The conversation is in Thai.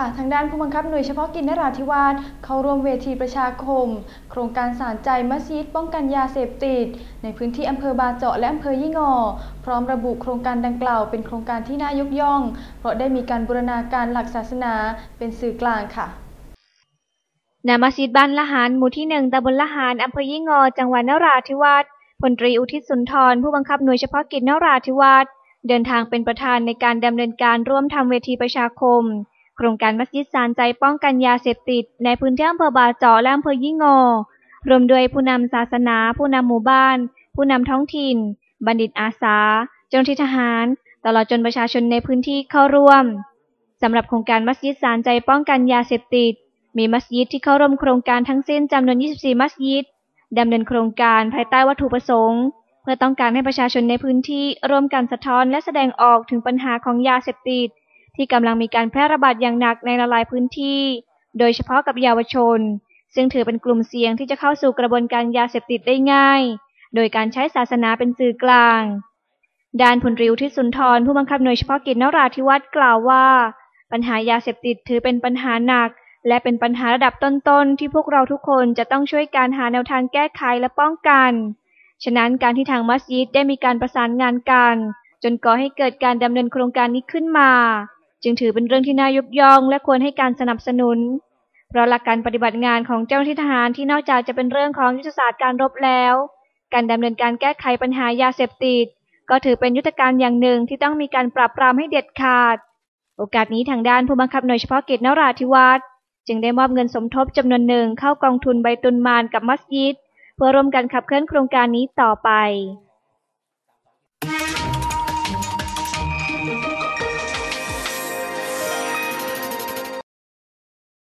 ค่ะ ทางด้านผู้บังคับหน่วยเฉพาะกิจนราธิวาสเข้าร่วมเวทีประชาคม โครงการสารใจมัสยิดป้องกันยาเสพติด ในพื้นที่อำเภอบาเจาะและอำเภอยี่งอ พร้อมระบุโครงการดังกล่าวเป็นโครงการที่น่ายกย่อง เพราะได้มีการบูรณาการหลักศาสนาเป็นสื่อกลางค่ะณมัสยิดบ้านละหานหมู่ที่หนึ่งตำบลละหานอำเภอยี่งอ จังหวัดนราธิวาสพลตรีอุทิศสุนทร ผู้บังคับหน่วยเฉพาะกิจนราธิวาสเดินทางเป็นประธานในการดำเนินการร่วมทำเวทีประชาคม ครงการมัสยิดสารใจป้องกันยาเสพติด ในพื้นที่อำเภอบาเจาะและอำเภอยี่งอรวมด้วยผู้นำศาสนา ผู้นำหมู่บ้าน ผู้นำท้องถิ่น บัณฑิตอาสา เจ้าหน้าที่ทหาร ตลอดจนประชาชนในพื้นที่เข้าร่วมสำหรับโครงการมัสยิดสารใจป้องกันยาเสพติด มีมัสยิดที่เข้าร่วมโครงการทั้งสิ้นจำนวน 24 มัสยิดดำเนินโครงการภายใต้วัตถุประสงค์ เพื่อต้องการให้ประชาชนในพื้นที่ร่วมกันสะท้อนและแสดงออกถึงปัญหาของยาเสพติด ที่กำลังมีการแพร่ระบาดอย่างหนักในหลายพื้นที่ โดยเฉพาะกับเยาวชน ซึ่งถือเป็นกลุ่มเสี่ยงที่จะเข้าสู่กระบวนการยาเสพติดได้ง่าย โดยการใช้ศาสนาเป็นสื่อกลางด้านพลรีอุทิศสุนทรผู้บังคับหน่วยเฉพาะกิจนราธิวาสกล่าวว่า ปัญหายาเสพติดถือเป็นปัญหาหนัก และเป็นปัญหาระดับต้นๆ ที่พวกเราทุกคนจะต้องช่วยการหาแนวทางแก้ไขและป้องกัน ฉะนั้นการที่ทางมัสยิดได้มีการประสานงานกัน จนก่อให้เกิดการดำเนินโครงการนี้ขึ้นมา จึงถือเป็นเรื่องที่น่ายกย่องและควรให้การสนับสนุน เพราะหลักการปฏิบัติงานของเจ้าหน้าที่ทหารที่นอกจากจะเป็นเรื่องของยุทธศาสตร์การรบแล้ว การดำเนินการแก้ไขปัญหายาเสพติด ก็ถือเป็นยุทธการอย่างหนึ่งที่ต้องมีการปราบปรามให้เด็ดขาด โอกาสนี้ทางด้านผู้บังคับหน่วยเฉพาะกิจนราธิวาสจึงได้มอบเงินสมทบจำนวนหนึ่งเข้ากองทุนใบตุนมานกับมัสยิดเพื่อร่วมกันขับเคลื่อนโครงการนี้ต่อไป